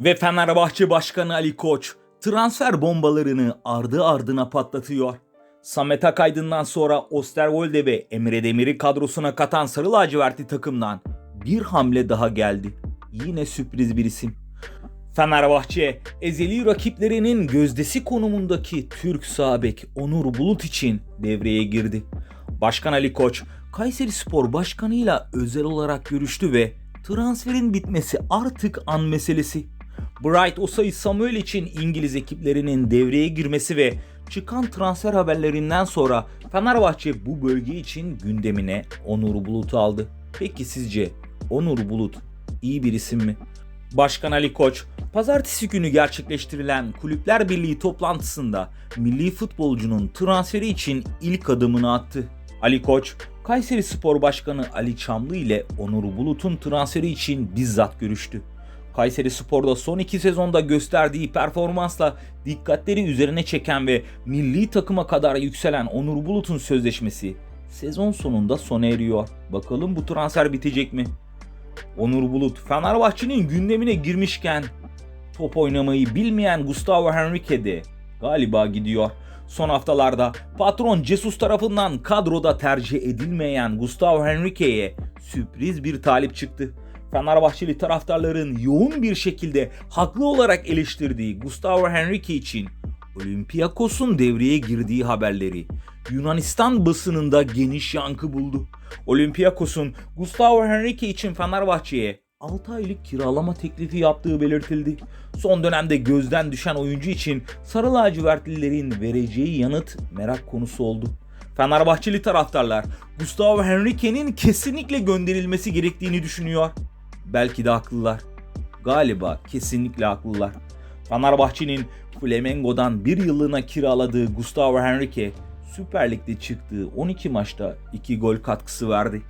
Ve Fenerbahçe Başkanı Ali Koç transfer bombalarını ardı ardına patlatıyor. Samet Akaydın'dan sonra Osterwolde ve Emre Demir'i kadrosuna katan Sarı Lacivertli takımdan bir hamle daha geldi. Yine sürpriz bir isim. Fenerbahçe, ezeli rakiplerinin gözdesi konumundaki Türk sağ bek Onur Bulut için devreye girdi. Başkan Ali Koç, Kayseri Spor Başkanı'yla özel olarak görüştü ve transferin bitmesi artık an meselesi. Bright Osayi Samuel için İngiliz ekiplerinin devreye girmesi ve çıkan transfer haberlerinden sonra Fenerbahçe bu bölge için gündemine Onur Bulut'u aldı. Peki sizce Onur Bulut iyi bir isim mi? Başkan Ali Koç, pazartesi günü gerçekleştirilen Kulüpler Birliği toplantısında milli futbolcunun transferi için ilk adımını attı. Ali Koç, Kayseri Spor Başkanı Ali Çamlı ile Onur Bulut'un transferi için bizzat görüştü. Kayseri Spor'da son iki sezonda gösterdiği performansla dikkatleri üzerine çeken ve milli takıma kadar yükselen Onur Bulut'un sözleşmesi sezon sonunda sona eriyor. Bakalım bu transfer bitecek mi? Onur Bulut Fenerbahçe'nin gündemine girmişken top oynamayı bilmeyen Gustavo Henrique de galiba gidiyor. Son haftalarda patron Jesus tarafından kadroda tercih edilmeyen Gustavo Henrique'ye sürpriz bir talip çıktı. Fenerbahçeli taraftarların yoğun bir şekilde haklı olarak eleştirdiği Gustavo Henrique için Olympiakos'un devreye girdiği haberleri Yunanistan basınında geniş yankı buldu. Olympiakos'un Gustavo Henrique için Fenerbahçe'ye 6 aylık kiralama teklifi yaptığı belirtildi. Son dönemde gözden düşen oyuncu için Sarı Lacivertlilerin vereceği yanıt merak konusu oldu. Fenerbahçeli taraftarlar Gustavo Henrique'nin kesinlikle gönderilmesi gerektiğini düşünüyor. Belki de haklılar. Galiba kesinlikle haklılar. Fenerbahçe'nin Flamengo'dan bir yıllığına kiraladığı Gustavo Henrique Süper Lig'de çıktığı 12 maçta 2 gol katkısı verdi.